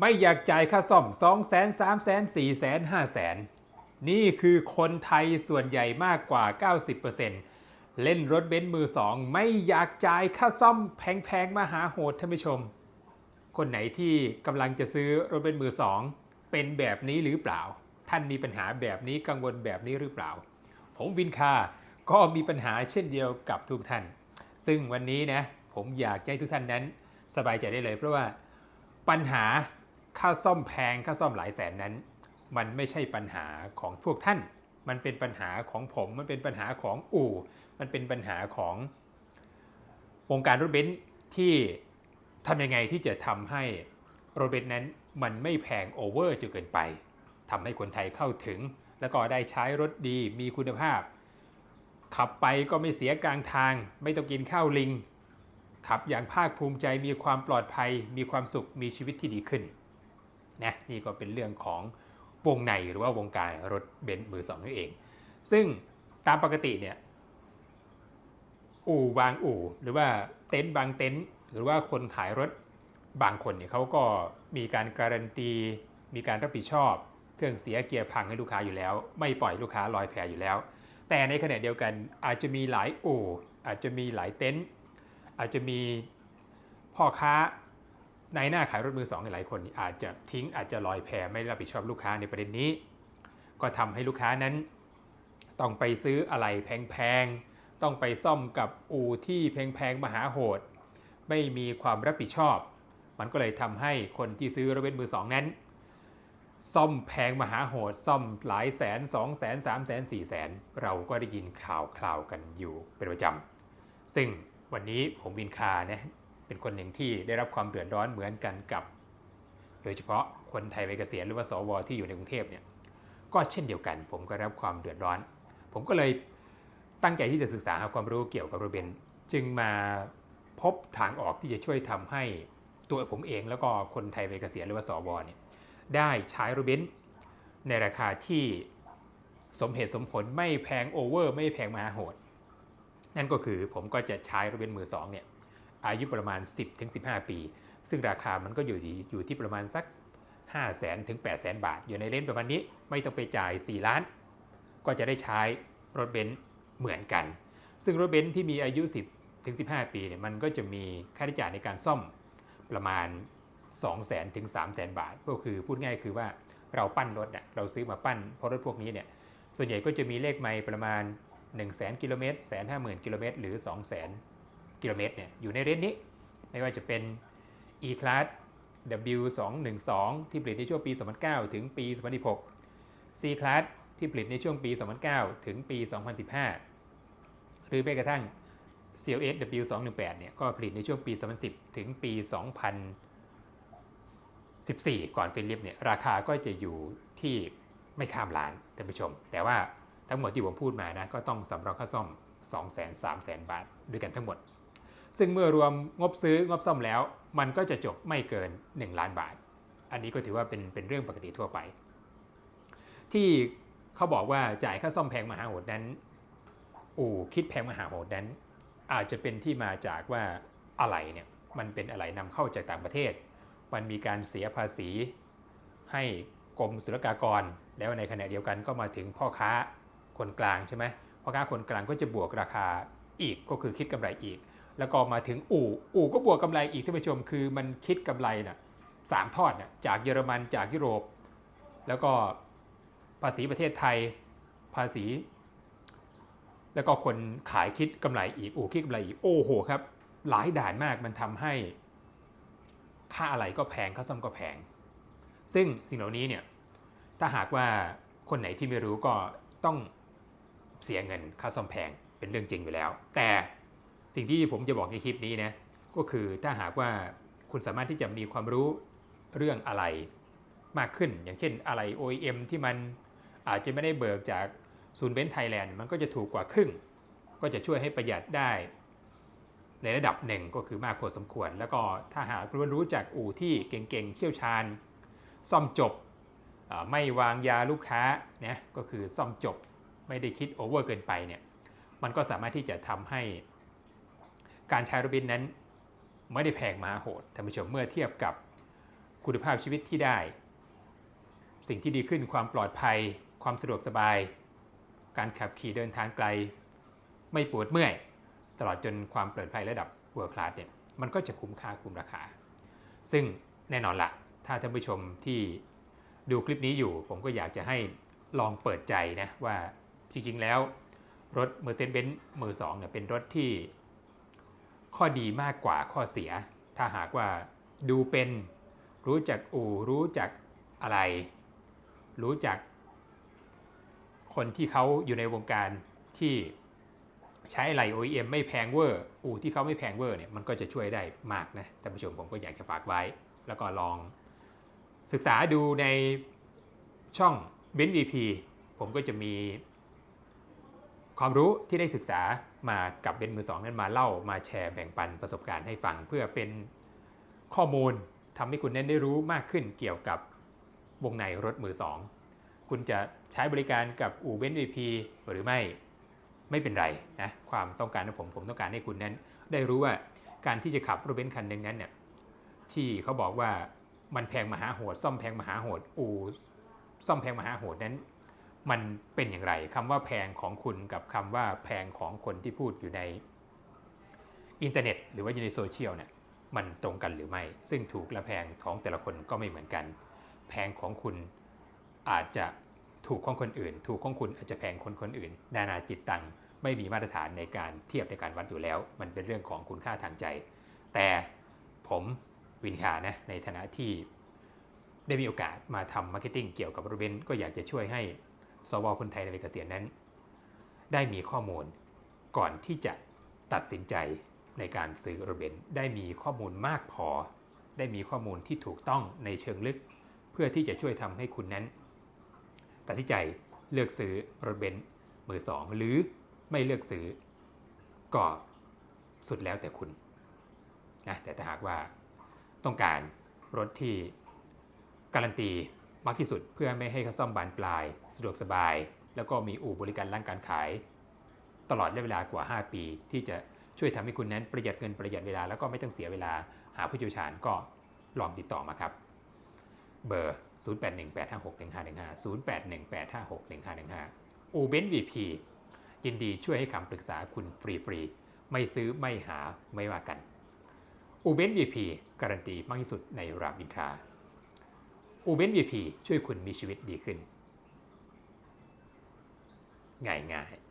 ไม่อยากจ่ายค่าซ่อม2 0 0 0 0 0 3 0 0 0 0 4 0 0 0 0 5 0 0 0 0นี่คือคนไทยส่วนใหญ่มากกว่า 90%เล่นรถเบนซ์มือสองไม่อยากจ่ายค่าซ่อมแพงๆมาหาโหดท่านผู้ชม คนไหนที่กำลังจะซื้อรถเบนซ์มือสองเป็นแบบนี้หรือเปล่า ท่านมีปัญหาแบบนี้กังวลแบบนี้หรือเปล่า ผมวินคาก็มีปัญหาเช่นเดียวกับทุกท่าน ซึ่งวันนี้นะผมอยากให้ทุกท่านนั้นสบายใจได้เลย เพราะว่าปัญหา ค่าซ่อมแพงค่าซ่อมหลายแสนนั้น มันไม่ใช่ปัญหาของพวกท่าน มันเป็นปัญหาของผม มันเป็นปัญหาของอู่ มันเป็นปัญหาของวงการรถเบนซ์ที่ทำยังไงที่จะทำให้รถเบนซ์นั้นมันไม่แพงโอเวอร์จนเกินไปทำให้คนไทยเข้าถึง แล้วก็ได้ใช้รถดีมีคุณภาพ ขับไปก็ไม่เสียกลางทาง ไม่ต้องกินข้าวลิง ขับอย่างภาคภูมิใจมีความปลอดภัย มีความสุขมีชีวิตที่ดีขึ้น นะนี่ก็เป็นเรื่องของวงในหรือว่าวงการรถเบนซ์มือสองนั่นเอง ซึ่งตามปกติเนี่ยอู่บางอู่หรือว่าเต็นท์บางเต็นท์หรือว่าคนขายรถบางคนเนี่ยเขาก็มีการการันตี มีการรับผิดชอบ เครื่องเสียเกียร์พังให้ลูกค้าอยู่แล้ว ไม่ปล่อยลูกค้าลอยแพอยู่แล้ว แต่ในขณะเดียวกันอาจจะมีหลายอู่อาจจะมีหลายเต็นท์อาจจะมีพ่อค้า ในหน้าขายรถมือสองหลายคนอาจจะทิ้งอาจจะลอยแพไม่รับผิดชอบลูกค้าในประเด็นนี้ ก็ทำให้ลูกค้านั้น ต้องไปซื้ออะไรแพงๆ ต้องไปซ่อมกับอู่ที่แพงๆมหาโหด ไม่มีความรับผิดชอบ มันก็เลยทำให้คนที่ซื้อรถเบนซ์มือสองนั้น ซ่อมแพงมหาโหด ซ่อมหลายแสนสองแสนสามแสนสี่แสนเราก็ได้ยินข่าวคราวกันอยู่เป็นประจำซึ่งวันนี้ผมวินคานะ เป็นคนหนึ่งที่ได้รับความเดือดร้อนเหมือนกันกับ โดยเฉพาะคนไทยวัยเกษียณหรือว่าสวที่อยู่ในกรุงเทพเนี่ยก็เช่นเดียวกัน ผมก็รับความเดือดร้อน ผมก็เลยตั้งใจที่จะศึกษาหาความรู้เกี่ยวกับรถเบนจึงมาพบทางออกที่จะช่วยทำให้ตัวผมเองแล้วก็คนไทยวัยเกษียณหรือว่าสวเนี่ยได้ใช้รถเบนในราคาที่สมเหตุสมผลไม่แพงโอเวอร์ไม่แพงมหาโหด นั่นก็คือผมก็จะใช้รถเบนมือสองเนี่ย อายุประมาณ 10-15 ปี ซึ่งราคามันก็อยู่ที่อยู่ที่ประมาณสัก 5 0 0แสนถึง8 0แสนบาท อยู่ในเลนประมาณนี้ไม่ต้องไปจ่าย 4 ล้าน ก็จะได้ใช้รถเบนซ์เหมือนกัน ซึ่งรถเบนซ์ที่มีอายุ 10ถึง15 ปีเนี่ยมันก็จะมีค่าใช้จ่ายในการซ่อมประมาณ 2 0 0แสนถึง3 0 0แสนบาท ก็คือพูดง่ายคือว่าเราปั้นรถเนี่ยเราซื้อมาปั้นเพราะรถพวกนี้เนี่ยส่วนใหญ่ก็จะมีเลขไมล์ประมาณ 1 0 0 0 0 0กิโลเมตรแสนห้าหมื่นกิโลเมตรหรือ 2 0 0 0 0 0 กิโลเมตรเนี่ยอยู่ในเรนนี้ ไม่ว่าจะเป็น E-Class W212 ที่ผลิตในช่วงปี 2009 ถึงปี 2016 C-Class ที่ผลิตในช่วงปี 2009 ถึงปี 2015 หรือแม้กระทั่ง CLS W218 เนี่ยก็ผลิตในช่วงปี 2010 ถึงปี 2014 ก่อนฟิลิปเนี่ยราคาก็จะอยู่ที่ไม่ข้ามล้านท่านผู้ชม แต่ว่าทั้งหมดที่ผมพูดมานะก็ต้องสำรองค่าซ่อม2 0 0 0 0 0 3 0 0 0 0 บาท ด้วยกันทั้งหมด ซึ่งเมื่อรวมงบซื้องบซ่อมแล้ว มันก็จะจบไม่เกิน 1 ล้านบาท อันนี้ก็ถือว่าเป็นเป็นเรื่องปกติทั่วไป ที่เขาบอกว่าจ่ายค่าซ่อมแพงมหาโหดนั้นอู่คิดแพงมหาโหดนั้น อาจจะเป็นที่มาจากว่าอะไรเนี่ยมันเป็นอะไรนำเข้าจากต่างประเทศ มันมีการเสียภาษีให้กรมศุลกากร แล้วในขณะเดียวกันก็มาถึงพ่อค้าคนกลางใช่ไหมพ่อค้าคนกลางก็จะบวกราคาอีกก็คือคิดกำไรอีก แล้วก็มาถึงอู่อู่ก็บวกกำไรอีกท่านผู้ชมคือมันคิดกำไรนะ่ะสามทอดนะ่ะจากเยอรมันจากยุโรป แล้วก็ภาษีประเทศไทยภาษี แล้วก็คนขายคิดกำไรอีกอู่คิดกำไรอีกโอ้โหครับหลายด่านมากมันทำให้ ค่าอะไรก็แพงค่าซ่อมก็แพง ซึ่งสิ่งเหล่านี้เนี่ยถ้าหากว่าคนไหนที่ไม่รู้ก็ต้องเสียเงินค่าซ่อมแพงเป็นเรื่องจริงอยู่แล้ว แต่ สิ่งที่ผมจะบอกในคลิปนี้นะก็คือถ้าหากว่าคุณสามารถที่จะมีความรู้เรื่องอะไรมากขึ้น อย่างเช่นอะไร OEM ที่มันอาจจะไม่ได้เบิกจากศูนย์เบนซ์ไทยแลนด์มันก็จะถูกกว่าครึ่ง ก็จะช่วยให้ประหยัดได้ ในระดับหนึ่งก็คือมากพอสมควร แล้วก็ถ้าหากคุณรู้จากอู่ที่เก่งๆเชี่ยวชาญ ซ่อมจบไม่วางยาลูกค้านะก็คือซ่อมจบไม่ได้คิดโอเวอร์เกินไปเนี่ยมันก็สามารถที่จะทำให้ การใช้รถบินนั้นไม่ได้แพงมาโหดท่านผู้ชมเมื่อเทียบกับคุณภาพชีวิตที่ได้ สิ่งที่ดีขึ้นความปลอดภัย ความสะดวกสบาย การขับขี่เดินทางไกล ไม่ปวดเมื่อย ตลอดจนความปลอดภัยระดับ World Class เนี่ยมันก็จะคุ้มค่าคุ้มราคา ซึ่งแน่นอนละถ้าท่านผู้ชมที่ดูคลิปนี้อยู่ ผมก็อยากจะให้ลองเปิดใจนะว่าจริงๆแล้วรถ Mercedes-Benz มือสองเนี่ยเป็นรถที่ ข้อดีมากกว่าข้อเสีย ถ้าหากว่าดูเป็นรู้จักอู่รู้จักอะไร รู้จัก คนที่เขาอยู่ในวงการที่ใช้อะไร OEM ไม่แพงเวอร์ อู่ที่เขาไม่แพงเวอร์เนี่ยมันก็จะช่วยได้มากนะท่านผู้ชมผมก็อยากจะฝากไว้ แล้วก็ลองศึกษาดูในช่อง b e n VP ผมก็จะมี ความรู้ที่ได้ศึกษามากับเบนมือสองนั้นมาเล่ามาแชร์แบ่งปันประสบการณ์ให้ฟัง เพื่อเป็นข้อมูลทำให้คุณนั้นได้รู้มากขึ้นเกี่ยวกับวงในรถมือสองคุณจะใช้บริการกับอู่เบน VP หรือไม่ไม่เป็นไรนะความต้องการของผมผมต้องการให้คุณนั้น ได้รู้ว่าการที่จะขับรถเบนซ์คันหนึ่งนั้นเนี่ยที่เขาบอกว่ามันแพงมหาโหด ซ่อมแพงมหาโหด อู่ซ่อมแพงมหาโหดนั้น มันเป็นอย่างไรคำว่าแพงของคุณกับคำว่าแพงของคนที่พูดอยู่ในอินเทอร์เน็ต หรือว่าอยู่ในโซเชียลเนี่ยมันตรงกันหรือไม่ ซึ่งถูกและแพงของแต่ละคนก็ไม่เหมือนกัน แพงของคุณอาจจะถูกของคนอื่น ถูกของคุณอาจจะแพงคนคนอื่น นานาจิตตังไม่มีมาตรฐานในการเทียบในการวัดอยู่แล้ว มันเป็นเรื่องของคุณค่าทางใจ แต่ผมวินคานะในฐานะที่ได้มีโอกาสมาทำมาร์เก็ตติ้งเกี่ยวกับรถเบนซ์ก็อยากจะช่วยให้ สวคนไทยในวัยเกษียณนั้น ได้มีข้อมูลก่อนที่จะตัดสินใจในการซื้อรถเบนซ์ได้มีข้อมูลมากพอ ได้มีข้อมูลที่ถูกต้องในเชิงลึก เพื่อที่จะช่วยทำให้คุณนั้น ตัดสินใจเลือกซื้อรถเบนซ์มือสองหรือไม่เลือกซื้อก็สุดแล้วแต่คุณนะแต่ถ้าหากว่าต้องการรถที่การันตี มากที่สุดเพื่อไม่ให้เขาซ่อมบานปลาย สะดวกสบาย แล้วก็มีอู่บริการร้านการขาย ตลอดระยะเวลากว่า 5 ปี ที่จะช่วยทำให้คุณนั้นประหยัดเงินประหยัดเวลาแล้วก็ไม่ต้องเสียเวลาหาผู้เชี่ยวชาญก็ลองติดต่อมาครับ เบอร์ 0818561515 0818561515 อูเบนวีพียินดีช่วยให้คำปรึกษาคุณฟรีๆ ไม่ซื้อไม่หาไม่ว่ากันอูเบนวีพีการันตีมากที่สุดในรามอินทรา อูเบนวีพีช่วยคุณมีชีวิตดีขึ้น ง่ายๆ